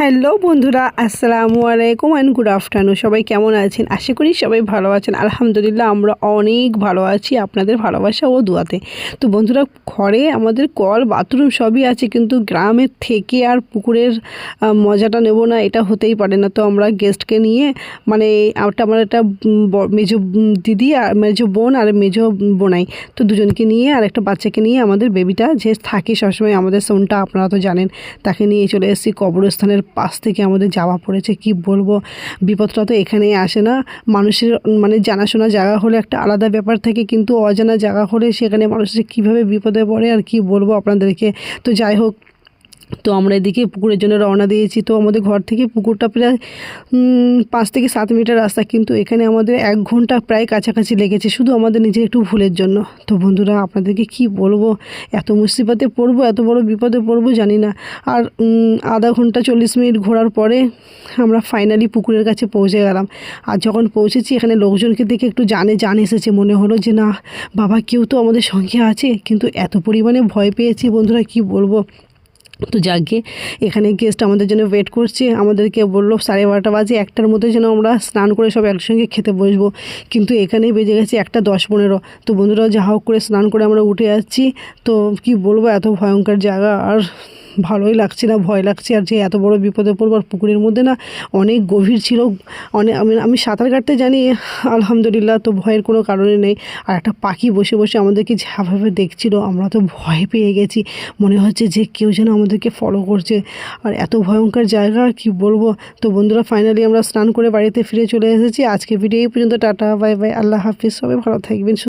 Hello বন্ধুরা, আসসালামু আলাইকুম অ্যান্ড গুড আফটারনুন সবাই কেমন আছেন? আশা করি সবাই ভালো আছেন। আলহামদুলিল্লাহ, আমরা অনেক ভালো আছি আপনাদের ভালোবাসা ও দুয়াতে। তো বন্ধুরা, ঘরে আমাদের কল, বাথরুম সবই আছে, কিন্তু গ্রামের থেকে আর পুকুরের মজাটা নেব না, এটা হতেই পারে না। তো আমরা গেস্টকে নিয়ে মানে একটা আমার একটা মেজো দিদি আর মেজো বোন আর মেজো বোনাই, তো দুজনকে নিয়ে আর একটা বাচ্চাকে নিয়ে আমাদের বেবিটা যে থাকে সবসময় আমাদের সোনটা আপনারা তো জানেন, তাকে নিয়ে চলে এসেছি কবরস্থানের পাশ থেকে আমাদের যাওয়া পড়েছে, কি বলব? বিপদটা তো এখানেই আসে না। মানুষের মানে জানাশোনা জায়গা হলে একটা আলাদা ব্যাপার থাকে, কিন্তু অজানা জায়গা হলে সেখানে মানুষের কীভাবে বিপদে পড়ে আর কি বলব আপনাদেরকে। তো যাই হোক তো আমরা এদিকে পুকুরের জন্য রওনা দিয়েছি। তো আমাদের ঘর থেকে পুকুরটা প্রায় পাঁচ থেকে সাত মিটার রাস্তা, কিন্তু এখানে আমাদের এক ঘণ্টা প্রায় কাছাকাছি লেগেছে। শুধু আমাদের নিজের একটু ভুলের জন্য। তো বন্ধুরা, আপনাদেরকে কি বলব? এত মুসিবতে পড়ব, এত বড় বিপদে পড়ব জানি না। আর আধা ঘণ্টা চল্লিশ মিনিট ঘোরার পরে আমরা ফাইনালি পুকুরের কাছে পৌঁছে গেলাম। আর যখন পৌঁছেছি, এখানে লোকজনকে দেখে একটু জানে, জান এসেছে। মনে হলো যে, না, বাবা, কেউ তো আমাদের সঙ্গে আছে। কিন্তু এত পরিমাণে ভয় পেয়েছি। বন্ধুরা, কি বলব? তো যাকে এখানে গেস্ট আমাদের জন্য ওয়েট করছে, আমাদেরকে বলল সাড়ে বারোটা বাজে, একটার মধ্যে যেন আমরা স্নান করে সব একসঙ্গে খেতে বসবো। কিন্তু এখানেই বেজে গেছে একটা দশ পনেরো। তো বন্ধুরা যা হোক করে স্নান করে আমরা উঠে যাচ্ছি। তো কি বলব, এত ভয়ঙ্কর জায়গা। আর ভালোই লাগছে না, ভয় লাগছে। আর যে এত বড় বিপদে পড়ব আর পুকুরের মধ্যে না, অনেক গভীর ছিল। অনেক আমি আমি সাঁতার কাটতে জানি, আলহামদুলিল্লাহ, তো ভয়ের কোনো কারণে নেই। আর একটা পাখি বসে বসে আমাদেরকে যেভাবে দেখছিল। আমরা তো ভয় পেয়ে গেছি। মনে হচ্ছে যে কেউ যেন আমাদেরকে ফলো করছে। আর এত ভয়ঙ্কর জায়গা, কি বলব? তো বন্ধুরা ফাইনালি আমরা স্নান করে বাড়িতে ফিরে চলে এসেছি। আজকে ভিডিও এই পর্যন্ত, টাটা বাই বাই আল্লাহ হাফিজ, সবাই ভালো থাকবেন